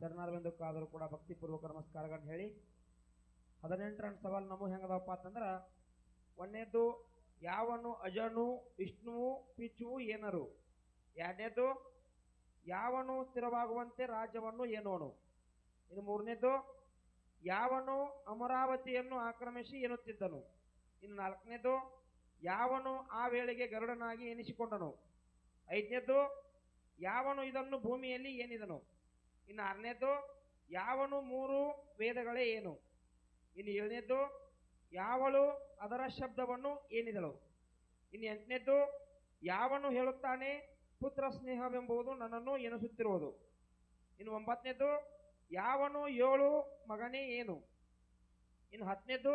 ಶರಣಾರವಿಂದಕ್ಕಾದರೂ ಕೂಡ ಭಕ್ತಿಪೂರ್ವಕ ನಮಸ್ಕಾರಗಳನ್ನ ಹೇಳಿ ಹದಿನೆಂಟರ ಸವಾಲು ನಮಗೆ ಹೆಂಗದಪ್ಪ ಅಂತಂದ್ರೆ ಒಂದನೇದು ಯಾವನು, ಅಜನು, ವಿಷ್ಣುವು ಪಿಚುವು ಏನರು? ಎರಡನೇದು ಯಾವನು ಸ್ಥಿರವಾಗುವಂತೆ ರಾಜ್ಯವನ್ನು ಏನೋನು ಇನ್ನು ಮೂರನೇದು ಯಾವನು ಅಮರಾವತಿಯನ್ನು ಆಕ್ರಮಿಸಿ ಎನ್ನುತ್ತಿದ್ದನು? ಇನ್ನು ನಾಲ್ಕನೇದು ಯಾವನು ಆ ವೇಳೆಗೆ ಗರುಡನಾಗಿ ಎನಿಸಿಕೊಂಡನು? ಐದನೇದು ಯಾವನು ಇದನ್ನು ಭೂಮಿಯಲ್ಲಿ ಏನಿದನು? ಇನ್ನು ಆರನೇದ್ದು, ಯಾವನು ಮೂರು ವೇದಗಳೇ ಏನು? ಇನ್ನು ಏಳನೇದ್ದು, ಯಾವಳು ಅದರ ಶಬ್ದವನ್ನು ಏನಿದಳು? ಇನ್ನು ಎಂಟನೇದ್ದು, ಯಾವನು ಹೇಳುತ್ತಾನೆ, ಪುತ್ರ ಸ್ನೇಹವೆಂಬುದು ನನ್ನನ್ನು ಎನಿಸುತ್ತಿರುವುದು ಇನ್ನು ಒಂಬತ್ತನೇದು ಯಾವನು ಏಳು ಮಗನೇ ಏನು? ಇನ್ನು ಹತ್ತನೇದ್ದು,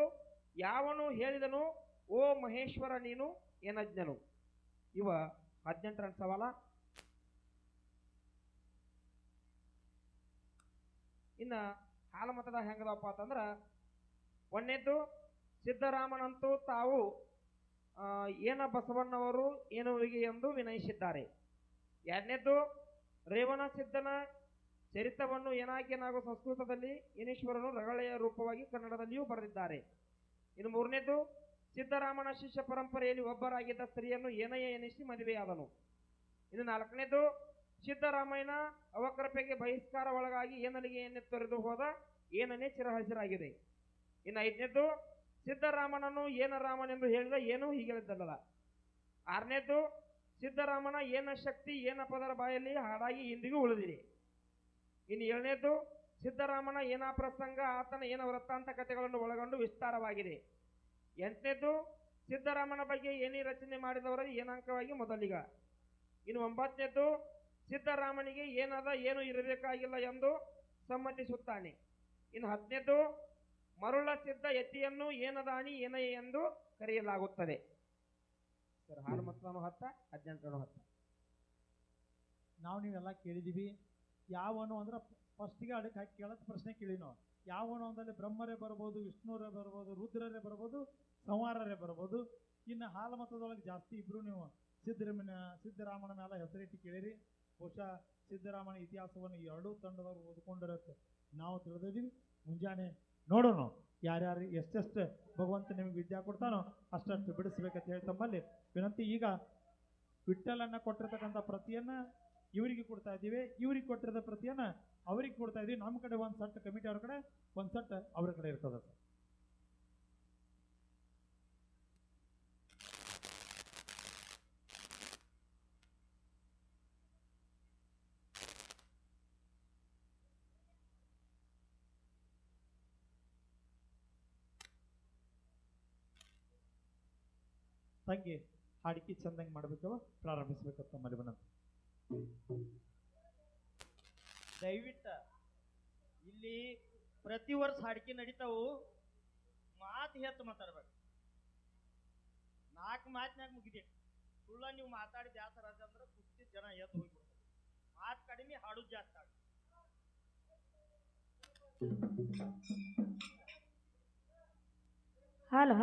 ಯಾವನು ಹೇಳಿದನು, ಓ ಮಹೇಶ್ವರ ನೀನು ಏನಜ್ಞನು? ಇವ ಹದಿನೆಂಟರ ಸವಾಲ. ಇನ್ನ ಹಾಲಮತದ ಹೆಂಗದಪ್ಪ ಅಂತಂದ್ರೆ ಒಂದೇದ್ದು ಸಿದ್ದರಾಮನಂತೂ ತಾವು ಏನ ಬಸವಣ್ಣವರು ಏನುವಿಗೆ ಎಂದು ವಿನಯಿಸಿದ್ದಾರೆ. ಎರಡನೇದ್ದು, ರೇವಣ ಸಿದ್ಧನ ಚರಿತವನ್ನು ಏನಾಗೇನಾಗೋ ಸಂಸ್ಕೃತದಲ್ಲಿ ಏನೀಶ್ವರನು ರಗಳೆಯ ರೂಪವಾಗಿ ಕನ್ನಡದಲ್ಲಿಯೂ ಬರೆದಿದ್ದಾರೆ. ಇನ್ನು ಮೂರನೇದು ಸಿದ್ದರಾಮನ ಶಿಷ್ಯ ಪರಂಪರೆಯಲ್ಲಿ ಒಬ್ಬರಾಗಿದ್ದ ಸ್ತ್ರೀಯನ್ನು ಏನಯ್ಯ ಎನಿಸಿ ಮದುವೆಯಾದನು. ಇನ್ನು ನಾಲ್ಕನೇದು ಸಿದ್ದರಾಮಯ್ಯನ ಅವಕೃಪೆಗೆ ಬಹಿಷ್ಕಾರ ಒಳಗಾಗಿ ಏನಲಿಗೆ ಏನೇ ತೊರೆದು ಹೋದ ಏನನ್ನೇ ಚಿರಹಸಿರಾಗಿದೆ ಇನ್ನು ಐದನೇದ್ದು, ಸಿದ್ದರಾಮನನ್ನು ಏನ ರಾಮನೆಂದು ಹೇಳಿದ ಏನೂ ಹೀಗೆ ಆರನೇದ್ದು ಆರನೇದು ಸಿದ್ದರಾಮನ ಏನ ಶಕ್ತಿ, ಏನ ಪದರ ಬಾಯಲ್ಲಿ ಹಾಡಾಗಿ ಇಂದಿಗೂ ಉಳಿದಿದೆ. ಇನ್ನು ಏಳನೇದ್ದು, ಸಿದ್ದರಾಮನ ಏನ ಪ್ರಸಂಗ, ಆತನ ಏನ ವೃತ್ತಾಂತ ಕಥೆಗಳನ್ನು ಒಳಗೊಂಡು ವಿಸ್ತಾರವಾಗಿದೆ. ಎಂಟನೇದ್ದು, ಸಿದ್ದರಾಮನ ಬಗ್ಗೆ ಏನೇ ರಚನೆ ಮಾಡಿದವರ ಏನಾಂಕವಾಗಿ ಮೊದಲಿಗ. ಇನ್ನು ಒಂಬತ್ತನೇದು ಸಿದ್ದರಾಮನಿಗೆ ಏನದ ಏನು ಇರಬೇಕಾಗಿಲ್ಲ ಎಂದು ಸಮ್ಮತಿಸುತ್ತಾನೆ. ಇನ್ನು ಹತ್ತನೇದು ಮರುಳ ಸಿದ್ಧ ಯತಿಯನ್ನು ಏನದಾನಿ ಏನೈ ಎಂದು ಕರೆಯಲಾಗುತ್ತದೆ. ಸರ್ ಹಾಲು ಮತದಾನು ಹತ್ತ ಹದಿನೆಂಟು ಹತ್ತ. ನಾವು ನೀವೆಲ್ಲ ಕೇಳಿದೀವಿ ಯಾವನು ಅಂದ್ರೆ ಫಸ್ಟಿಗೆ ಅದಕ್ಕೆ ಹಾಕಿ ಕೇಳತ್ ಪ್ರಶ್ನೆ ಕೇಳಿ ನಾವು. ಯಾವನು ಅಂದ್ರೆ ಬ್ರಹ್ಮರೇ ಬರ್ಬೋದು ವಿಷ್ಣುರೇ ಬರ್ಬೋದು ರುದ್ರರೇ ಬರ್ಬೋದು ಸಂವಾರರೇ ಬರ್ಬೋದು. ಇನ್ನು ಹಾಲಮತದೊಳಗೆ ಜಾಸ್ತಿ ಇಬ್ರು ನೀವು ಸಿದ್ದರಾಮನ ಸಿದ್ದರಾಮನ ಮೇಲೆ ಹೆಸರಿಟ್ಟು ಕೇಳಿರಿ. ಬಹುಶಃ ಸಿದ್ದರಾಮಯ್ಯ ಇತಿಹಾಸವನ್ನು ಎರಡೂ ತಂಡದವರು ಓದ್ಕೊಂಡಿರತ್ತೆ. ನಾವು ತಿಳಿದಿದ್ದೀವಿ. ಮುಂಜಾನೆ ನೋಡೋಣ ಯಾರ್ಯಾರು ಎಷ್ಟೆಷ್ಟು ಭಗವಂತ ನಿಮಗೆ ವಿದ್ಯಾ ಕೊಡ್ತಾನೋ ಅಷ್ಟಷ್ಟು ಬಿಡಿಸ್ಬೇಕಂತ ಹೇಳಿ ತಮ್ಮಲ್ಲಿ ವಿನಂತಿ. ಈಗ ವಿಠಲನ್ನ ಕೊಟ್ಟಿರ್ತಕ್ಕಂಥ ಪ್ರತಿಯನ್ನ ಇವರಿಗೆ ಕೊಡ್ತಾ ಇದ್ದೀವಿ. ಇವ್ರಿಗೆ ಕೊಟ್ಟಿರೋ ಪ್ರತಿಯನ್ನ ಅವ್ರಿಗೆ ಕೊಡ್ತಾ ಇದ್ದೀವಿ. ನಮ್ಮ ಕಡೆ ಒಂದು ಸಟ್ ಕಮಿಟಿ ಅವ್ರ ಕಡೆ, ಒಂದು ಸಟ್ ಅವ್ರ ಕಡೆ ಇರ್ತದೆ ಸರ್ ತಂಗಿ ಹಾಡಿಕೆ ಚಂದಂಗೆ ಮಾಡ್ಬೇಕವ ಪ್ರಾರಂಭಿಸ್ಬೇಕಂತ ವಿನಂತಿ ದಯವಿಟ್ಟ ಇಲ್ಲಿ ಪ್ರತಿ ವರ್ಷ ಹಾಡಿಕೆ ನಡೀತಾವು. ಮಾತು ಹೆಚ್ಚು ಮಾತಾಡ್ಬೇಕು ನಾಲ್ಕು ಮಾತಿನಾಗ ಮುಗಿದೆ ಸುಳ್ಳ ನೀವು ಮಾತಾಡಿ ಯಾವ ಆತ ಅಂದ್ರೆ ಕುಸ್ತಿ ಜನ ಎದ್ದು ಹೋಗ್ಬಿಡ್ತಾರೆ. ಮಾತು ಕಡಿಮೆ ಹಾಡು ಜಾಸ್ತಿ ಆಗ ಹಲೋ